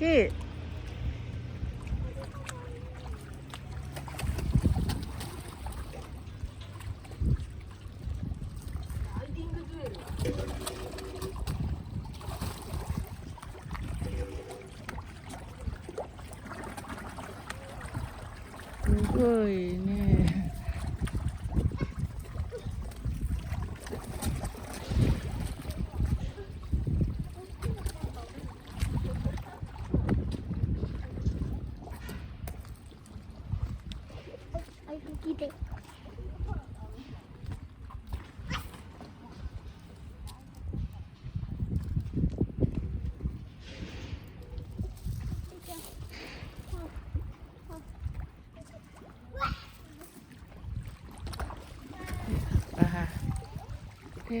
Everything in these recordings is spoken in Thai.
กี้เ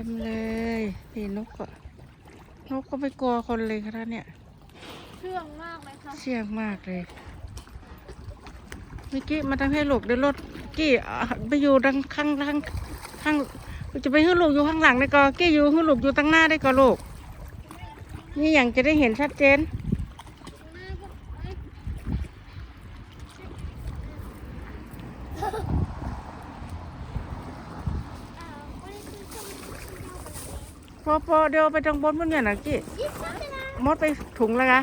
ต็มเลยนี่นกก็นกก็ไม่กลัวคนเลยค่ะเนี่ย เชื่องมากเลยค่ะเสี่ยงมากเลยเมื่อกี้มาทำให้ลูกเดี๋ยวรถกี้อะไปอยู่ดังข้างข้างข้างจะไปให้ลูกอยู่ข้างหลังได้ก็กี้อยู่ให้ลูกอยู่ตั้งหน้าได้ก็ลูกนี่อย่างจะได้เห็นชัดเจน พ อพอเดี๋ยวไปทางบนมันเนี่ยนะกี้มดไปถุงแล้วกะ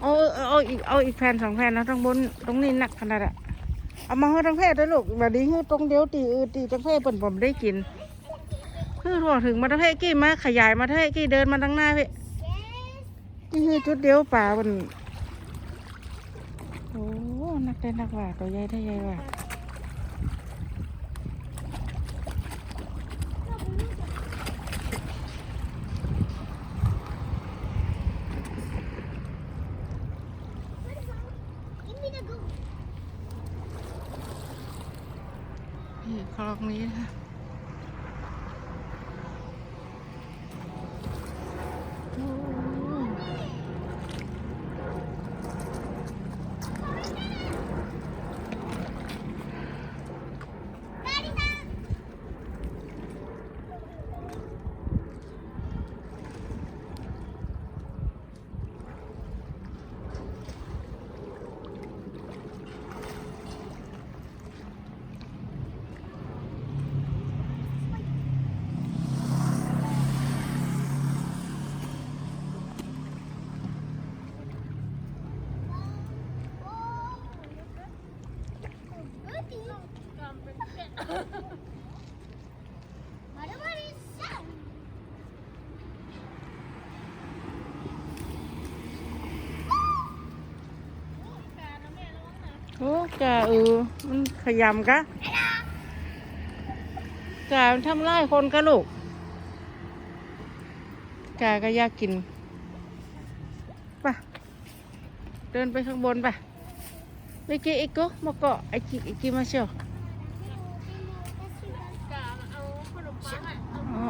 เอาเอาเอาอีกเอาอีกแผ่นสองแผ่นนะทางบนตรงนี้หนักขนาดอะเอามาให้ทางแพทย์ด้วยลูกแบบนี้ห้ตรงเดียวตีเออตีทางแพทย์เปิ่นผมได้กินคือพอถึงมาทางแพทย์กี้มาขยายมาทางแพทย์กี้เดินมาทางหน้าพี่นี่คือจุดเดียวป่ามันโอ้นักได้นักว่าตัวใหญ่ได้ใหญ่ว่า นี่ คลองนี้นะ โอ้กาเออมันขยำกะกามันทำร้ายคนกะลูกกาก็อยากกินไปะเดินไปข้างบนไปไปกินอีกก็มาเกาะไอ้กิไอ้กิมาเชียว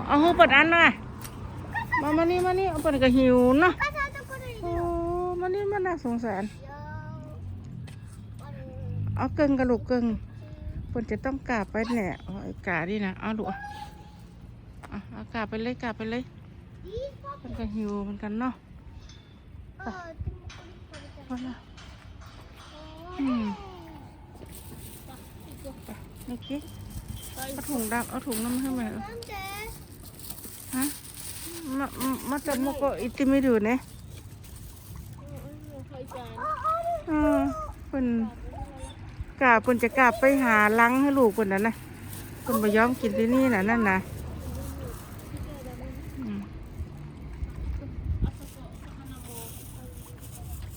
เอาหูเปิดอันหน่อยมามานี่มานี่เอาเปิดก็หิวเนาะโอ้มานี่มันน่าสงสาร เยอะเอาเกิงกระลูกเกิงเพิ่นจะต้องกราบไปแหละเอาไอ้กาดินะเอาลูกอะอะเอากราบไปเลยกราบไปเลยเพิ่นก็หิวเหมือนกันเนาะเออพอละอืมไปเมื่อกี้เอาถุงดำเอาถุงน้ำให้แม่เออ남자ฮะมามามาจับมกอิติไม่ดูเนี่ยเออเพิ่น กาบคนจะกาบไปหาลังให้ลูกคนนั้นนะคนไปย้อมกินที่นี่นะนั่นนะ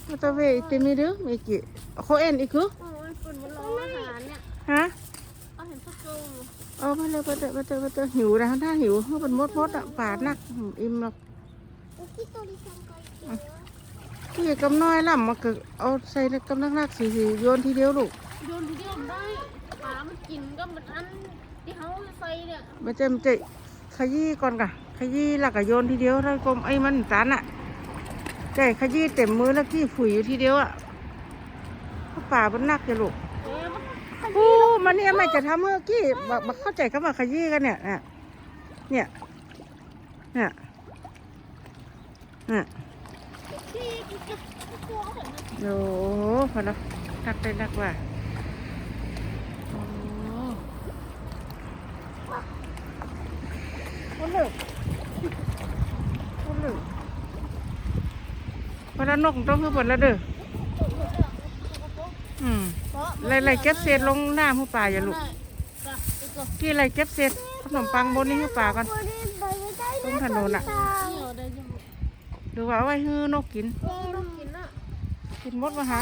มาตัวเวติมีดื้อมีกี่ขาเอ็นอีกคือฮะเอาไปเลยไปเตะไปเตะไปเตะหิวนะถ้าหิวเขาเป็นมดมดอะปาดนักอิ่มหรอกพี่กำน้อยล่ะมาเกิดเอาใส่กำลังรักสีสีโยนทีเดียวลูก โยนทีเดียวได้ปลามันกินก็มันอันที่เขาใส่เนี่ยมันจะมันจะขยี้ก่อนกะขยี้แล้วก็โยนทีเดียวแล้วกลมไอ้มันตันอะใช่ขยี้เต็มมือแล้วกี้ฝุ่ยอยู่ทีเดียวอะเพราป่ามันนักเลยลูกเอ๊ะมันโอ้มันเนี่ยไม่จะทำเมื่อกี้บักบักเข้าใจคำว่าขยี้กันเนี่ยเนี่ยเนี่ยเนี่ยโอ้โหพอแล้วนักได้นักว่าโอ้โหเลึกคนลึกพลันนกต้องคือแล้วเด้ออืมไล่ไล่เก็บเศษลงหน้าหูป่าอย่าลูกกี่ไล่เก็บเศษขนมปังบนนี้หูป่ากันตรงถนนอะดูว่าไว้ฮือนกกิน กินมดมาฮะ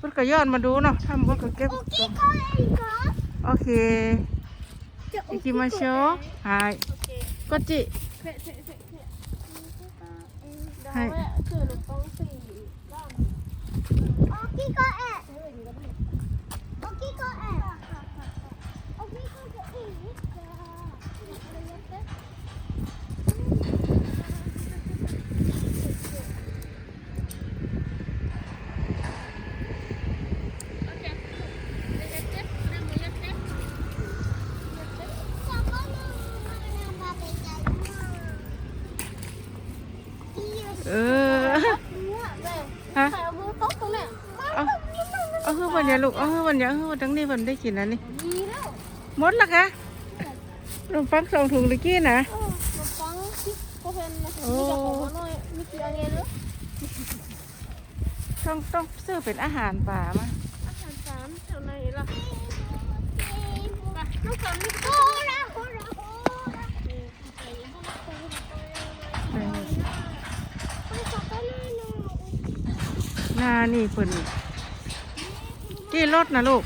พุ่อนก็ย้อนมาดูเนาะทำเพื่อกเก็บโอเค 行きましょう。はい。こっち。はい。大きい声。 ฮือวันเดียวลูกเอาฮือวันเดียวฮือทั้งนี้วันได้กินนะนี่มดละคะลงฟังสองถุงตะกี้นะขนมปังที่เขเป็นมีแต่อ้มีกี่อันเงี้ยต้องต้องซื้อเป็นอาหารป่ามาอาหารป่าแถวไหนล่ะลูกสาวมีโก้ละก้ละโก้นานี่เปิด กี่รถนะลูก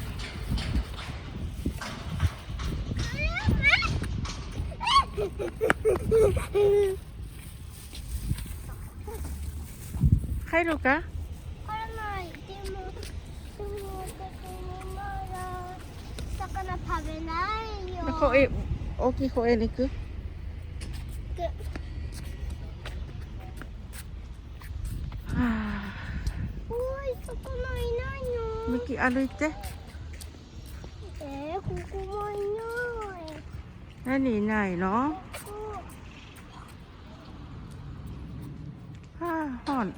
ใครลูกกะ これないでもでもだからまだ魚食べないよ แล้วเขาเอะ 歩いてえー、ここもいない何いないのはあ、ほん。